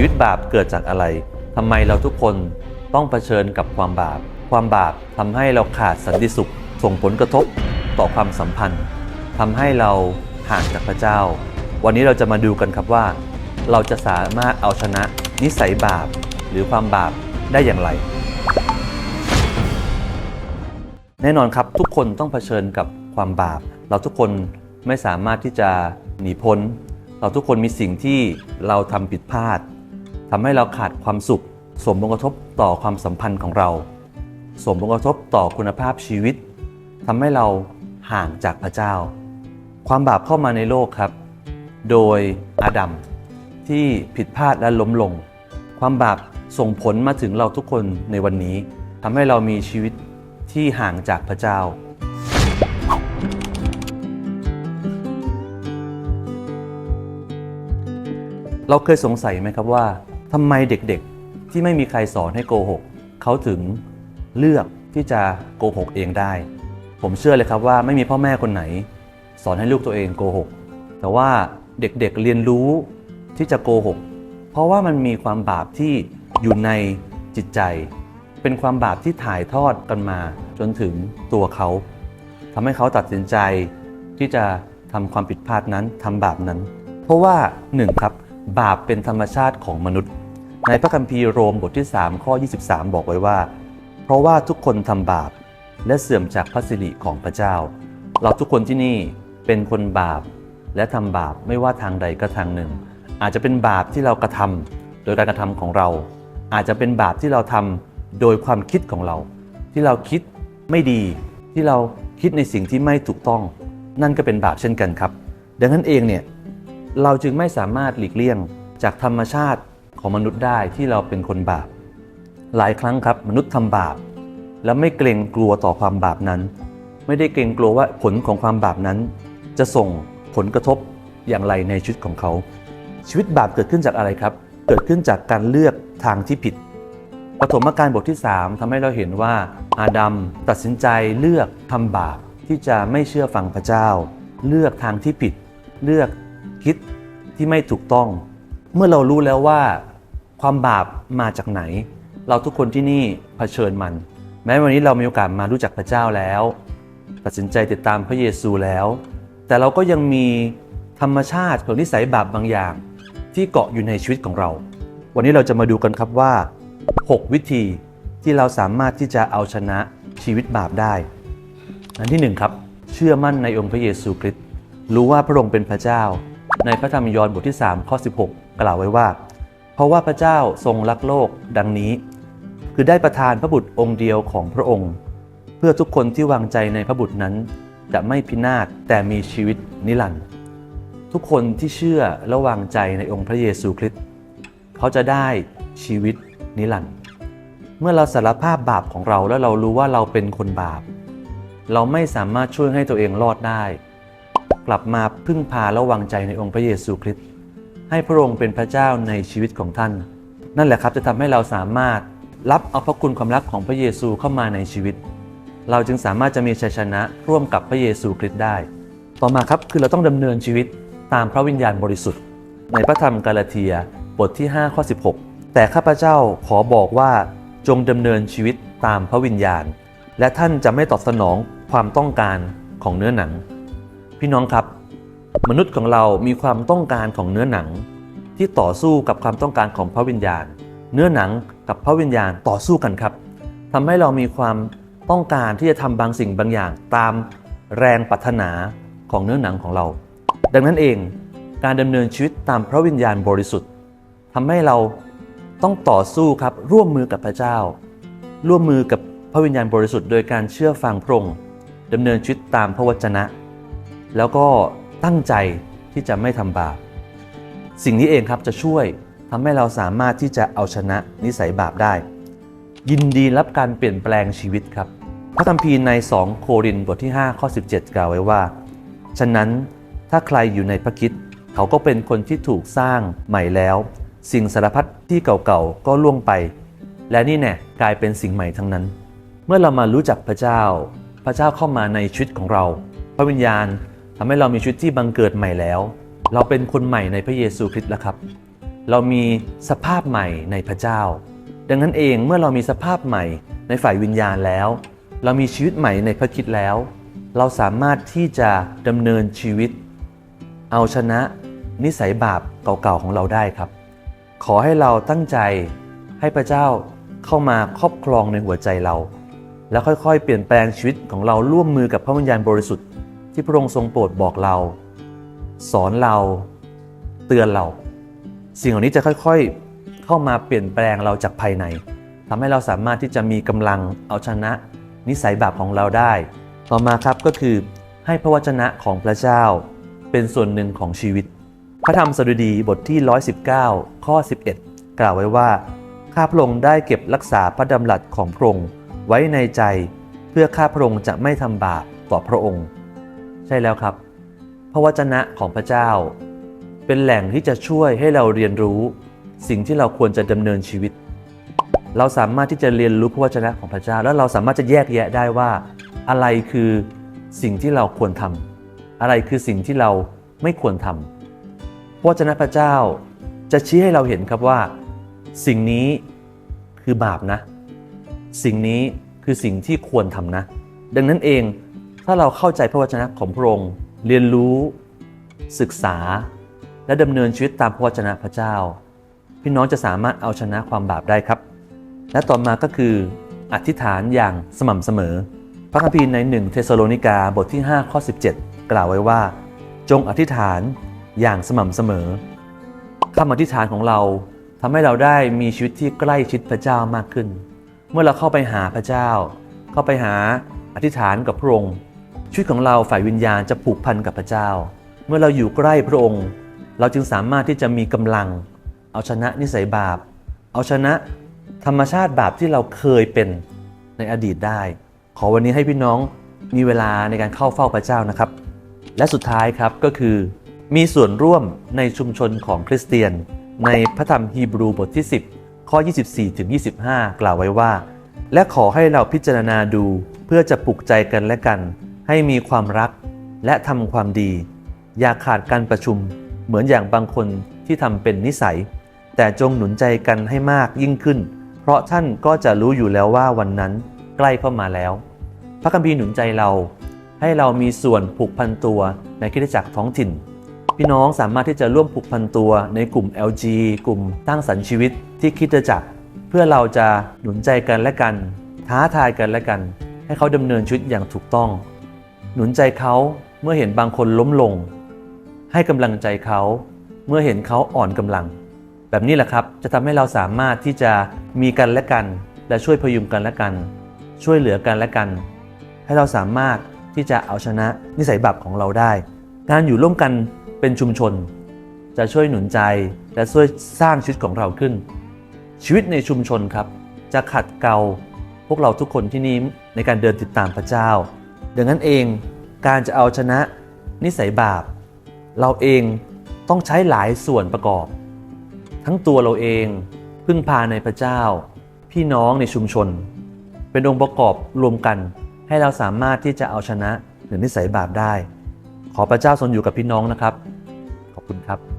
ชีวิตบาปเกิดจากอะไรทำไมเราทุกคนต้องเผชิญกับความบาป ความบาปทำให้เราขาดสันติสุข ส่งผลกระทบต่อความสัมพันธ์ทำให้เราห่างจากพระเจ้า วันนี้เราจะมาดูกันครับว่า เราจะสามารถเอาชนะนิสัยบาปหรือความบาปได้อย่างไร แน่นอนครับทุกคนต้องเผชิญกับความบาป เราทุกคนไม่สามารถที่จะหนีพ้น เราทุกคนมีสิ่งที่เราทำผิดพลาด ทำให้เราขาดความสุขสมผลกระทบต่อความสัมพันธ์ของเราสมผลกระทบต่อคุณภาพชีวิตทำให้เราห่างจากพระเจ้า ความบาปเข้ามาในโลกครับ โดยอาดัมที่ผิดพลาดและล้มลง ความบาปส่งผลมาถึงเราทุกคนในวันนี้ทำให้เรามีชีวิตที่ห่างจากพระเจ้าเราเคยสงสัยไหมครับว่า ทำไมเด็กๆที่ไม่มีใครสอนให้โกหกเขาถึงเลือกที่จะโกหกเองได้ ผมเชื่อเลยครับว่าไม่มีพ่อแม่คนไหน สอนให้ลูกตัวเองโกหก แต่ว่าเด็กๆเเรียนรู้ที่จะโกหก เพราะว่ามันมีความบาปที่อยู่ในจิตใจ เป็นความบาปที่ถ่ายทอดกันมาจนถึงตัวเขาทำให้เขาตัดสินใจที่จะทำความผิดพลาดนั้นทำบาปนั้น เพราะว่าหนึ่งครับบาปเป็นธรรมชาติของมนุษย์ ในพระคัมภีร์โรมบทที่ 3 ข้อ 23 บอกไว้ว่า เพราะว่าทุกคนทำบาปและเสื่อมจากพระสิริของพระเจ้า เราทุกคนที่นี่เป็นคนบาปและทำบาปไม่ว่าทางใดก็ทางหนึ่ง อาจจะเป็นบาปที่เรากระทำโดยการกระทำของเรา อาจจะเป็นบาปที่เราทำโดยความคิดของเรา ที่เราคิดไม่ดี ที่เราคิดในสิ่งที่ไม่ถูกต้อง นั่นก็เป็นบาปเช่นกันครับ ดังนั้นเองเนี่ยเราจึงไม่สามารถหลีกเลี่ยงจากธรรมชาติ ของมนุษย์ได้ที่เราเป็นคนบาป หลายครั้งครับมนุษย์ทำบาป แล้วไม่เกรงกลัวต่อความบาปนั้น ไม่ได้เกรงกลัวว่าผลของความบาปนั้น จะส่งผลกระทบอย่างไรในชีวิตของเขา ชีวิตบาปเกิดขึ้นจากอะไรครับ เกิดขึ้นจากการเลือกทางที่ผิดปฐมกาลบทที่ 3ทำให้เราเห็นว่าอาดัมตัดสินใจเลือกทำบาปที่จะไม่เชื่อฟังพระเจ้า เลือกทางที่ผิด เลือกคิดที่ไม่ถูกต้อง เมื่อเรารู้แล้วว่า ความบาปมาจากไหน เราทุกคนที่นี่เผชิญมัน แม้วันนี้เรามีโอกาสมารู้จักพระเจ้าแล้ว ตัดสินใจติดตามพระเยซูแล้ว แต่เราก็ยังมีธรรมชาติของนิสัยบาปบางอย่าง ที่เกาะอยู่ในชีวิตของเรา วันนี้เราจะมาดูกันครับว่า 6 วิธีที่เราสามารถที่จะเอาชนะชีวิตบาปได้ อันที่หนึ่งครับ เชื่อมั่นในองค์พระเยซูคริสต์รู้ว่าพระองค์เป็นพระเจ้า ในพระธรรมยอห์นบทที่ 3 ข้อ 16 กล่าวไว้ว่า เพราะว่าพระเจ้าทรงรักโลกดังนี้ คือได้ประทานพระบุตรองค์เดียวของพระองค์ เพื่อทุกคนที่วางใจในพระบุตรนั้น จะไม่พินาศแต่มีชีวิตนิรันดร์ทุกคนที่เชื่อและวางใจในองค์พระเยซูคริสต์เขาจะได้ชีวิตนิรันดร์เมื่อเราสารภาพบาปของเราแล้วเรารู้ว่าเราเป็นคนบาป เราไม่สามารถช่วยให้ตัวเองรอดได้ กลับมาพึ่งพาและวางใจในองค์พระเยซูคริสต์ ให้พระองค์เป็นพระเจ้าในชีวิตของท่าน นั่นแหละครับจะทำให้เราสามารถรับเอาพระคุณความรักของพระเยซูเข้ามาในชีวิต เราจึงสามารถจะมีชัยชนะร่วมกับพระเยซูคริสต์ได้ ต่อมาครับคือเราต้องดำเนินชีวิตตามพระวิญญาณบริสุทธิ์ ในพระธรรมกาลาเทียบทที่ 5 ข้อ 16 แต่ข้าพเจ้าขอบอกว่าจงดำเนินชีวิตตามพระวิญญาณ และท่านจะไม่ตอบสนองความต้องการของเนื้อหนัง พี่น้องครับ มนุษย์ของเรามีความต้องการของเนื้อหนัง ที่ต่อสู้กับความต้องการของพระวิญญาณ เนื้อหนังกับพระวิญญาณต่อสู้กันครับทำให้เรามีความต้องการที่จะทำบางสิ่งบางอย่าง ตามแรงปรารถนาของเนื้อหนังของเรา ดังนั้นเองการดำเนินชีวิตตามพระวิญญาณบริสุทธิ์ทำให้เราต้องต่อสู้ครับร่วมมือกับพระเจ้า ร่วมมือกับพระวิญญาณบริสุทธิ์โดยการเชื่อฟังพระองค์ดำเนินชีวิตตามพระวจนะ แล้วก็ ตั้งใจที่จะไม่ทำบาป สิ่งนี้เองครับจะช่วยทำให้เราสามารถที่จะเอาชนะนิสัยบาปได้ ยินดีรับการเปลี่ยนแปลงชีวิตครับพระคัมภีใน 2 โครินธ์บทที่ 5 ข้อ 17 กล่าวไว้ว่า ฉะนั้นถ้าใครอยู่ในพระคิดเขาก็เป็นคนที่ถูกสร้างใหม่แล้ว สิ่งสารพัดที่เก่าๆก็ล่วงไป และนี่แน่กลายเป็นสิ่งใหม่ทั้งนั้น เมื่อเรามารู้จักพระเจ้า พระเจ้าเข้ามาในชีวิตของเรา พระวิญญาณ ทำให้เรามีชีวิตที่บังเกิดใหม่แล้ว เราเป็นคนใหม่ในพระเยซูคริสต์แล้วครับ เรามีสภาพใหม่ในพระเจ้า ดังนั้นเองเมื่อเรามีสภาพใหม่ในฝ่ายวิญญาณแล้ว เรามีชีวิตใหม่ในพระคิดแล้ว เราสามารถที่จะดำเนินชีวิต เอาชนะนิสัยบาปเก่าๆของเราได้ครับ ขอให้เราตั้งใจให้พระเจ้าเข้ามาครอบครองในหัวใจเรา แล้วค่อยๆ เปลี่ยนแปลงชีวิตของเราร่วมมือกับพระวิญญาณบริสุทธิ์ ที่พระองค์ทรงโปรดบอกเรา สอนเราเตือนเรา สิ่งเหล่านี้จะค่อยๆเข้ามาเปลี่ยนแปลงเราจากภายในทำให้เราสามารถที่จะมีกำลังเอาชนะ นิสัยบาปของเราได้ ต่อมาครับก็คือให้พระวจนะของพระเจ้าเป็นส่วนหนึ่งของชีวิต พระธรรมสดุดีบทที่ 119 ข้อ 11 กล่าวไว้ว่าข้าพระองค์ได้เก็บรักษาพระดำรัสของพระองค์ไว้ในใจ เพื่อข้าพระองค์จะไม่ทำบาปต่อพระองค์ ใช่แล้วครับ พระวจนะของพระเจ้า เป็นแหล่งที่จะช่วยให้เราเรียนรู้ สิ่งที่เราควรจะดำเนินชีวิต เราสามารถที่จะเรียนรู้พระวจนะของพระเจ้า แล้วเราสามารถจะแยกแยะได้ว่า อะไรคือสิ่งที่เราควรทำอะไรคือสิ่งที่เราไม่ควรทำพระวจนะพระเจ้าจะชี้ให้เราเห็นครับว่า สิ่งนี้คือบาปนะ สิ่งนี้คือสิ่งที่ควรทำนะ ดังนั้นเอง ถ้าเราเข้าใจพระวจนะของพระองค์เรียนรู้ศึกษา และดำเนินชีวิตตามพระวจนะพระเจ้า พี่น้องจะสามารถเอาชนะความบาปได้ครับ และต่อมาก็คืออธิษฐานอย่างสม่ำเสมอ พระคัมภีร์ใน 1 เทสโลนิกาบทที่ 5 ข้อ 17 กล่าวไว้ว่า จงอธิษฐานอย่างสม่ำเสมอคำอธิษฐานของเราทำให้เราได้มีชีวิตที่ใกล้ชิดพระเจ้ามากขึ้น เมื่อเราเข้าไปหาพระเจ้า เข้าไปหาอธิษฐานกับพระองค์ ชีวิตของเราฝ่ายวิญญาณจะผูกพันกับพระเจ้า เมื่อเราอยู่ใกล้พระองค์ เราจึงสามารถที่จะมีกำลัง เอาชนะนิสัยบาป เอาชนะธรรมชาติบาปที่เราเคยเป็นในอดีตได้ ขอวันนี้ให้พี่น้องมีเวลาในการเข้าเฝ้าพระเจ้านะครับ และสุดท้ายครับก็คือ มีส่วนร่วมในชุมชนของคริสเตียน ในพระธรรมฮีบรูบทที่ 10 ข้อ 24ถึง25 กล่าวไว้ว่า และขอให้เราพิจารณาดูเพื่อจะปลุกใจกันและกัน ให้มีความรักและทำความดี อย่าขาดการประชุมเหมือนอย่างบางคนที่ทำเป็นนิสัย แต่จงหนุนใจกันให้มากยิ่งขึ้น เพราะท่านก็จะรู้อยู่แล้วว่าวันนั้นใกล้เข้ามาแล้ว พระคัมภีร์หนุนใจเรา ให้เรามีส่วนผูกพันตัวในคริสตจักรท้องถิ่น พี่น้องสามารถที่จะร่วมผูกพันตัวในกลุ่ม LG กลุ่มตั้งสรรชีวิตที่คิดจักรเพื่อเราจะหนุนใจกันและกัน ท้าทายกันและกัน ให้เขาดำเนินชีวิตอย่างถูกต้อง หนุนใจเขาเมื่อเห็นบางคนล้มลง ให้กำลังใจเขาเมื่อเห็นเขาอ่อนกำลัง แบบนี้แหละครับจะทำให้เราสามารถที่จะมีกันและกัน และช่วยพยุงกันและกัน ช่วยเหลือกันและกัน ให้เราสามารถที่จะเอาชนะนิสัยบาปของเราได้ การอยู่ร่วมกันเป็นชุมชน จะช่วยหนุนใจและช่วยสร้างชีวิตของเราขึ้น ชีวิตในชุมชนครับ จะขัดเกลาพวกเราทุกคนที่นี่ในการเดินติดตามพระเจ้า ดังนั้นเองการจะเอาชนะนิสัยบาป เราเองต้องใช้หลายส่วนประกอบ ทั้งตัวเราเองพึ่งพาในพระเจ้า พี่น้องในชุมชน เป็นองค์ประกอบรวมกันให้เราสามารถที่จะเอาชนะหรือนิสัยบาปได้ ขอพระเจ้าทรงอยู่กับพี่น้องนะครับ ขอบคุณครับ